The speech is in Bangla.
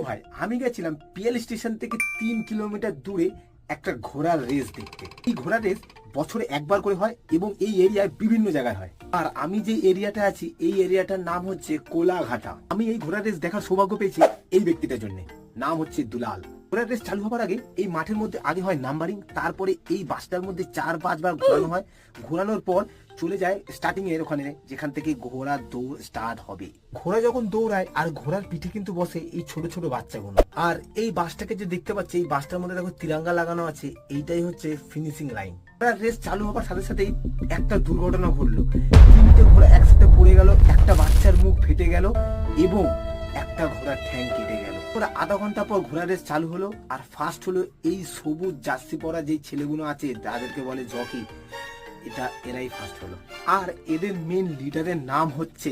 ভাই আমি গেছিলাম পিএল স্টেশন থেকে তিন কিলোমিটার দূরে একটা ঘোড়ার রেস দেখতে। এই ঘোড়ার রেস বছরে একবার করে হয় এবং এই এরিয়ায় বিভিন্ন জায়গায় হয়। আর আমি যে এরিয়াটা আছি, এই এরিয়াটার নাম হচ্ছে কোলাঘাটা। আমি এই ঘোড়ার রেস দেখার সৌভাগ্য পেয়েছি এই ব্যক্তিটার জন্য। নাম হচ্ছে দুলাল। ঘোড়ার রেস চালু হবার আগে এই মাঠের মধ্যে আগে হয় নাম্বারিং তারপরে এই বাসটার মধ্যে চার, পাঁচবার ঘোরানো হয়। ঘোরানোর পর চলে যায় স্টার্টিং এর ওখানে, যেখান থেকে ঘোড়া দৌড় স্টার্ট হবে। ঘোড়া যখন দৌড়ায়, আর ঘোড়ার পিঠে কিন্তু বসে এই ছোট ছোট বাচ্চাগুলো। আর এই বাসটাকে যে দেখতে পাচ্ছি, এই বাসটার মধ্যে দেখো তিরঙ্গা লাগানো আছে, এইটাই হচ্ছে ফিনিশিং লাইন রেস চালু হবার সাথে সাথেই একটা দুর্ঘটনা ঘটলো। তিনটে ঘোড়া একসাথে পড়ে গেল, একটা বাচ্চার মুখ ফেটে গেল, এবং একটা ঘোড়ার ঠ্যাং কেটে গেল। ওরা আধা ঘণ্টা পর ঘোড়া রেস চালু হলো আর ফার্স্ট হলো এই সবুজ জার্সি পরা যে ছেলেগুলো আছে তাদেরকে বলে জকি এটা এরাই ফার্স্ট হলো। আর এদের মেন লিডারের নাম হচ্ছে